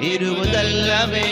இருவதல்லவே.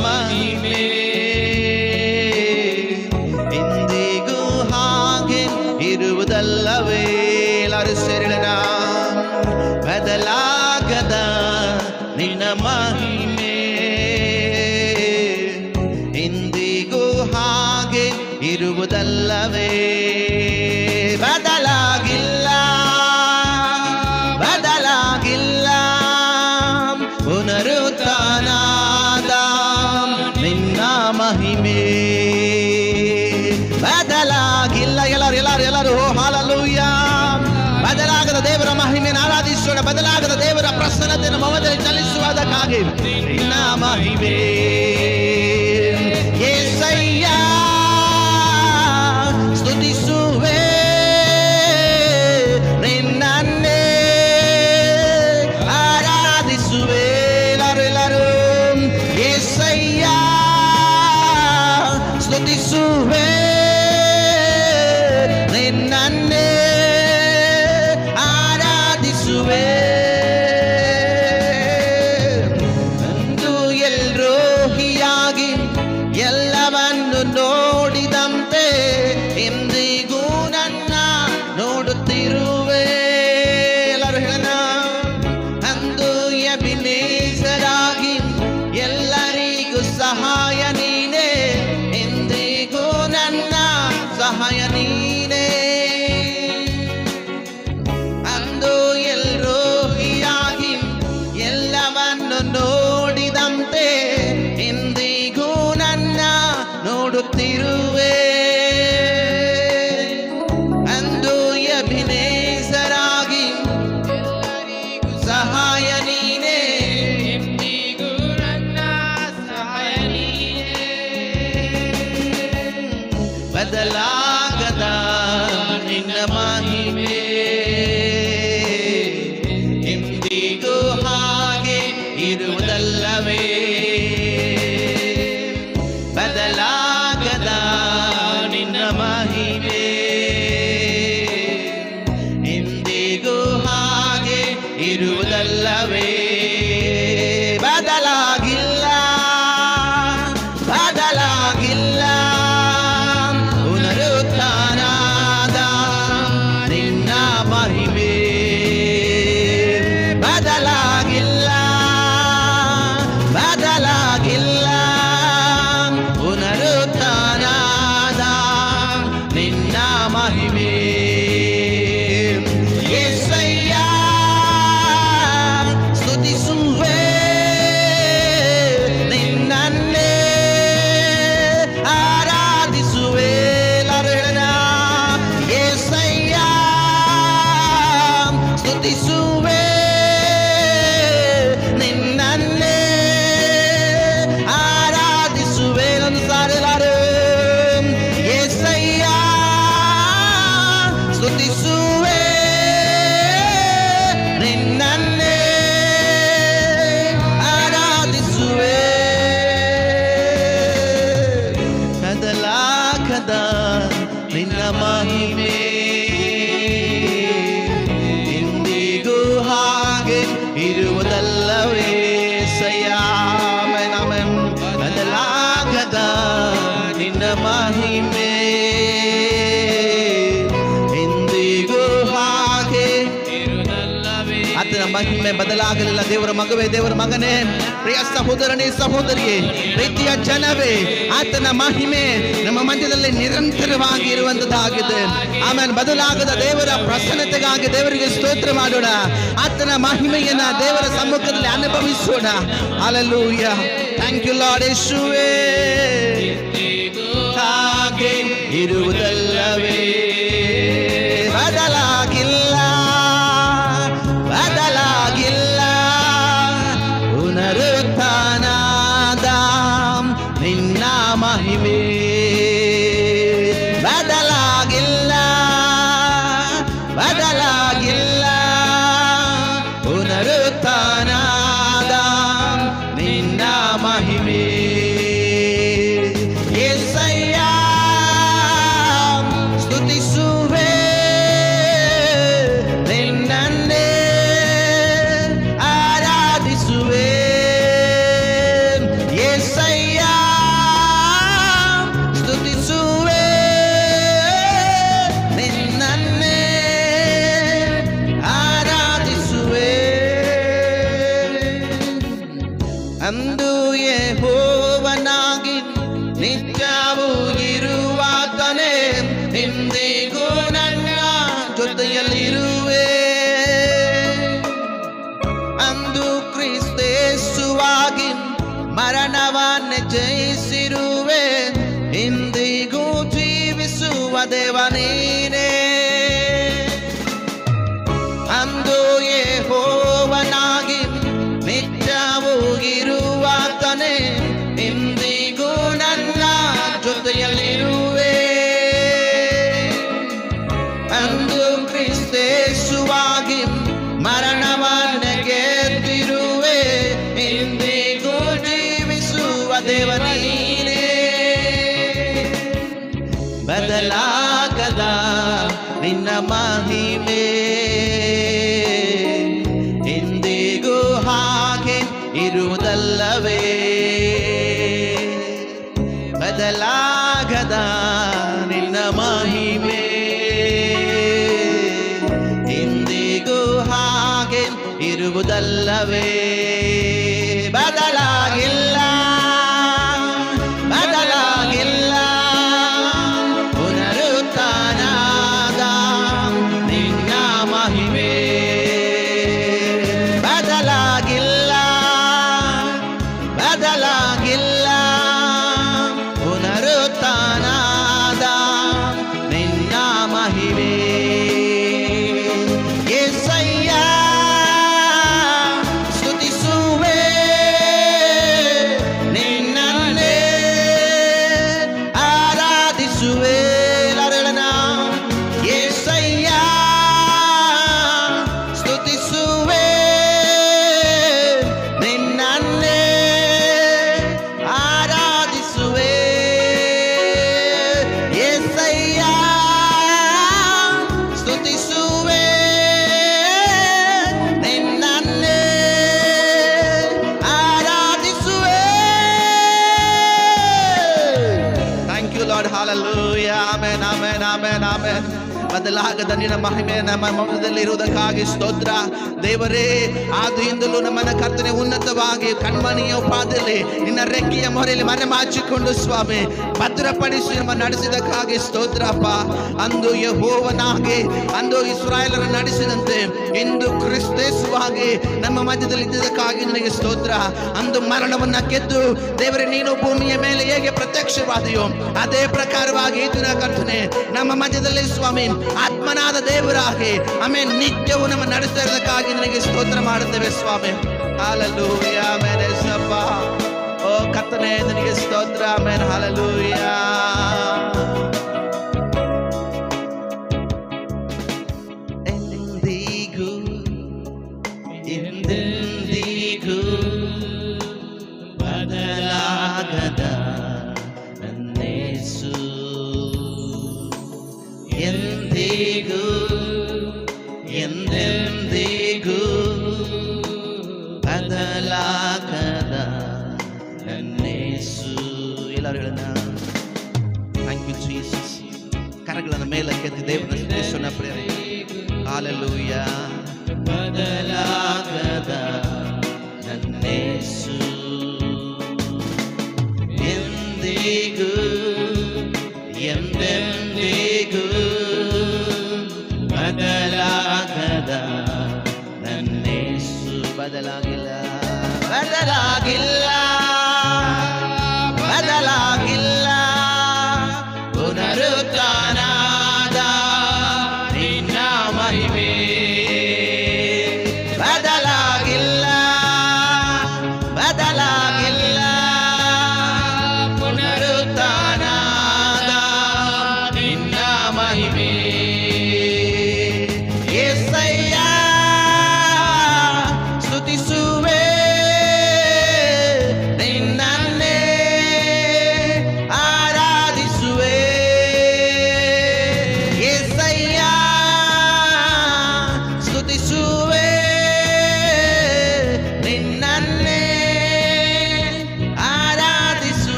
ಮಹಿಮೆ ಇಂದಿಗೂ ಹಾಗೆ ಇರುವುದಲ್ಲವೇ ಎಲ್ಲರೂ ಸೇರಿಡಣ ಬದಲಾಗದ ನಿನ್ನ ಮಹಿಮೆ ಇಂದಿಗೂ ಹಾಗೆ ಇರುವುದಲ್ಲವೇ ಬದಲಾಗದ ದೇವರ ಪ್ರಸನ್ನತೆ ನಮ್ಮ ಚಲಿಸುವುದಕ್ಕಾಗಿ. ನಿನ್ನ ಮಹಿಮೆ ಸ್ತುತಿಸುವೆ. ಆರಾಧಿಸುವೆ. ಬದಲಾಗಲಿಲ್ಲ. ದೇವರ ಮಗವೇ, ದೇವರ ಮಗನೇ. ಪ್ರಿಯ ಸಹೋದರನೇ, ಸಹೋದರಿಯೇ, ಪ್ರೀತಿಯ ಜನವೇ, ಆತನ ಮಹಿಮೆ ನಮ್ಮ ಮಧ್ಯದಲ್ಲಿ ನಿರಂತರವಾಗಿ ಇರುವಂತದ್ದಾಗಿದೆ. ಆಮೇಲೆ ಬದಲಾಗದ ದೇವರ ಪ್ರಸನ್ನತೆಗಾಗಿ ದೇವರಿಗೆ ಸ್ತೋತ್ರ ಮಾಡೋಣ. ಆತನ ಮಹಿಮೆಯನ್ನ ದೇವರ ಸಮ್ಮುಖದಲ್ಲಿ ಅನುಭವಿಸೋಣ. ಅಲಲ್ಲೂಯ್ಯ ಥ್ಯಾಂಕ್ ಯು ಲಾರ್ಡ್ ಯೇಸುವೇ ಇರುವುದಲ್ಲವೇ. ಮಹಿಮೆ ಮರಣವನ್ನೇ ಜಯಿಸಿರುವೆ. ಇಂದಿಗೂ ಜೀವಿಸುವ ದೇವ ನೀನೇ. ಅಂದು ಯೆಹೋವನಾಗಿ ನಿತ್ಯವೂ ಇರುವಾತನೇ. ಇಂದಿಗೂ ನನ್ನ ಜೊತೆಯಲ್ಲಿರುವೆ. ಅಂದು ಕ್ರಿಸ್ತೇಸುವಾಗಿ ಮರಣವನ್ನ ಇರುವುದಲ್ಲವೇ ಬದಲಾಗದ ನಿನ್ನ ಮಹಿಮೆ. ಎಂದಿಗೂ ಹಾಗೆ ಇರುವುದಲ್ಲವೇ. ಬದಲಾಗದ ನಿನ್ನ ಮಹಿಮೆ ನಮ್ಮ ಮೌನದಲ್ಲಿ ಇರುವುದಕ್ಕಾಗಿ ಸ್ತೋತ್ರ. ದೇವರೇ, ಆದಿಯಿಂದಲೂ ನಮ್ಮನ ಕರ್ತನೆ ಉನ್ನತವಾಗಿ ಕಣ್ಮಣಿಯ ಉಪಾದಲ್ಲಿ ನಿನ್ನ ರೆಕ್ಕೆಯ ಮೊರೆಯಲ್ಲಿ ಮನೆ ಮಾಚಿಕೊಂಡು ಸ್ವಾಮಿ, ಭದ್ರಪಡಿಸಿ ನಮ್ಮ ನಡೆಸಿದಕ್ಕಾಗಿ ಸ್ತೋತ್ರಪ್ಪ ಅಂದು ಯಹೋವನಾಗಿ, ಅಂದು ಇಸ್ರಾಯೇಲರ ನಡೆಸಿದಂತೆ, ಇಂದು ಕ್ರಿಸ್ತೇಸುವಾಗಿ ನಮ್ಮ ಮಧ್ಯದಲ್ಲಿ ಇದ್ದಕ್ಕಾಗಿ ನನಗೆ ಸ್ತೋತ್ರ. ಅಂದು ಮರಣವನ್ನ ಗೆದ್ದು, ದೇವರೇ, ನೀನು ಭೂಮಿಯ ಮೇಲೆ ಹೇಗೆ ಪ್ರತ್ಯಕ್ಷವಾದೆಯೋ, ಅದೇ ಪ್ರಕಾರವಾಗಿ ಈ ದಿನ ಕರ್ತನೆ, ನಮ್ಮ ಮಧ್ಯದಲ್ಲಿ ಸ್ವಾಮಿ, ಆತ್ಮನಾದ ದೇವರಾಗಿ, ಆಮೇಲೆ ನಿತ್ಯವು ನಮ್ಮ ನಡೆಸ್ತಾ ಇರೋದಕ್ಕಾಗಿ ನಿನಗೆ ಸ್ತೋತ್ರ ಮಾಡುತ್ತೇವೆ ಸ್ವಾಮಿ. ಹಾಲಲ್ಲೂಯ ಆಮೇಲೆ ಸಪ್ಪ ಓ ಕರ್ತನೆ ನಿನಗೆ ಸ್ತೋತ್ರ ಆಮೇಲೆ ಹಾಲಲ್ಲೂಯ ಕರಗಳನ್ನು ಮೇಲಕ್ಕೆತ್ತಿ ದೇವರ ಸ್ತುತಿಸೋಣ ಪ್ರೇರೆ ಹಾಲೆಲೂಯ ಬದಲಾಗದ ನನ್ನೇಸು ಎಂದಿಗೂ ಎಂದೆಂದಿಗೂ ಬದಲಾಗದ ನನ್ನೇಸು ಬದಲಾಗಿಲ್ಲ ಬದಲಾಗಿಲ್ಲ Jaime.